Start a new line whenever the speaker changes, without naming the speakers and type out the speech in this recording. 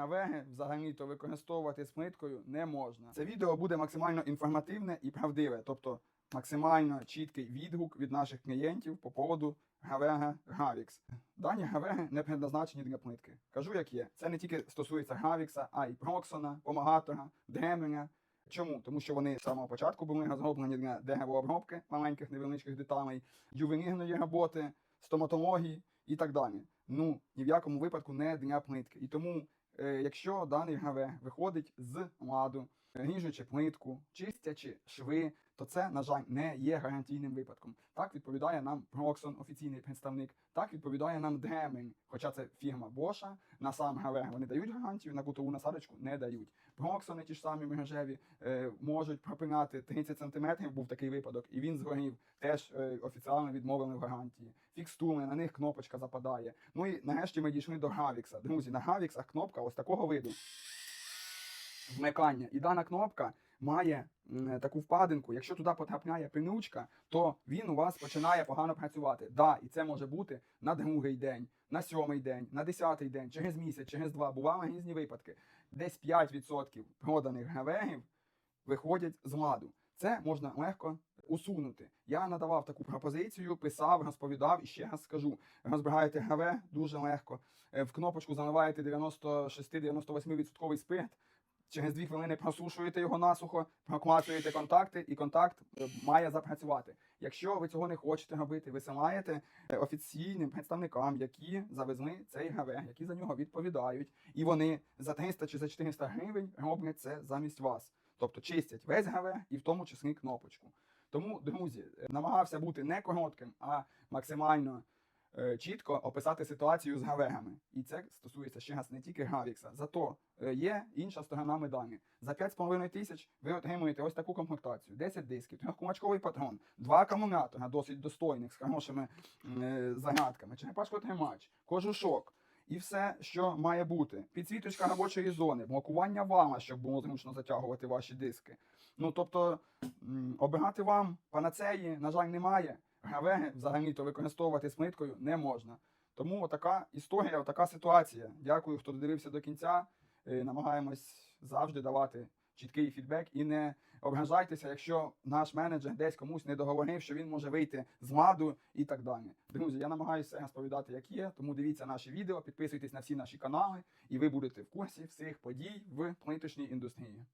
гавеги взагалі-то використовувати з плиткою не можна. Це відео буде максимально інформативне і правдиве, тобто максимально чіткий відгук від наших клієнтів по поводу гавега Гавікс. Дані гавеги не предназначені для плитки. Кажу, як є. Це не тільки стосується Гавікса, а й Проксона, Помагатора, Дременя. Чому? Тому що вони з самого початку були розроблені для деревообробки маленьких невеличких деталей, ювелірної роботи, стоматології і так далі. Ну, ні в якому випадку не для плитки. І тому, якщо даний граве виходить з ладу, ріжучи плитку, чистячи шви, то це, на жаль, не є гарантійним випадком. Так відповідає нам Проксон, офіційний представник, так відповідає нам Дремень, хоча це фірма Боша, на сам граве вони дають гарантію, на кутову насадочку не дають. Проксони ті ж самі мережеві е, можуть пропинати 30 см, був такий випадок, і він згорів. Теж е, офіціально відмовили в гарантії. Фікстуми, на них кнопочка западає. Ну і нарешті ми дійшли до Гравікса. Друзі, на Гравіксах кнопка ось такого виду вмикання. І дана кнопка має таку впадинку. Якщо туди потрапляє пилючка, то він у вас починає погано працювати. Да, і це може бути на другий день, на сьомий день, на десятий день, через місяць, через два. Бували різні випадки. Десь 5% проданих гравегів виходять з ладу. Це можна легко усунути. Я надавав таку пропозицію, писав, розповідав і ще раз скажу: розбираєте граве дуже легко. Е, В кнопочку заливаєте 96-98% спирт. Через дві хвилини просушуєте його насухо, проклацуєте контакти, і контакт е, має запрацювати. Якщо ви цього не хочете робити, висилаєте е, офіційним представникам, які завезли цей граве, які за нього відповідають, і вони за 300 чи за 400 гривень роблять це замість вас. Тобто чистять весь граве і в тому числі кнопочку. Тому, друзі, е, намагався бути не коротким, а максимально чітко описати ситуацію з гавегами. І це стосується ще раз не тільки Гавікса. Зато е, є інша сторона медалі. За 5,5 тисяч ви отримуєте ось таку комплектацію: 10 дисків, трьохкумачковий патрон, два акумулятора досить достойних з хорошими е, зарядками, черепашко-тримач, кожушок. І все, що має бути: підсвіточка робочої зони, блокування вала, щоб було зручно затягувати ваші диски. Ну тобто обирати вам панацеї, на жаль, немає. Гравеги взагалі-то використовувати з плиткою не можна. Тому така історія, така ситуація. Дякую, хто додивився до кінця. Е, Намагаємось завжди давати чіткий фідбек і не ображайтеся, якщо наш менеджер десь комусь не договорив, що він може вийти з ладу і так далі. Друзі, я намагаюся розповідати, як є. Тому дивіться наші відео, підписуйтесь на всі наші канали, і ви будете в курсі всіх подій в плиточній індустрії.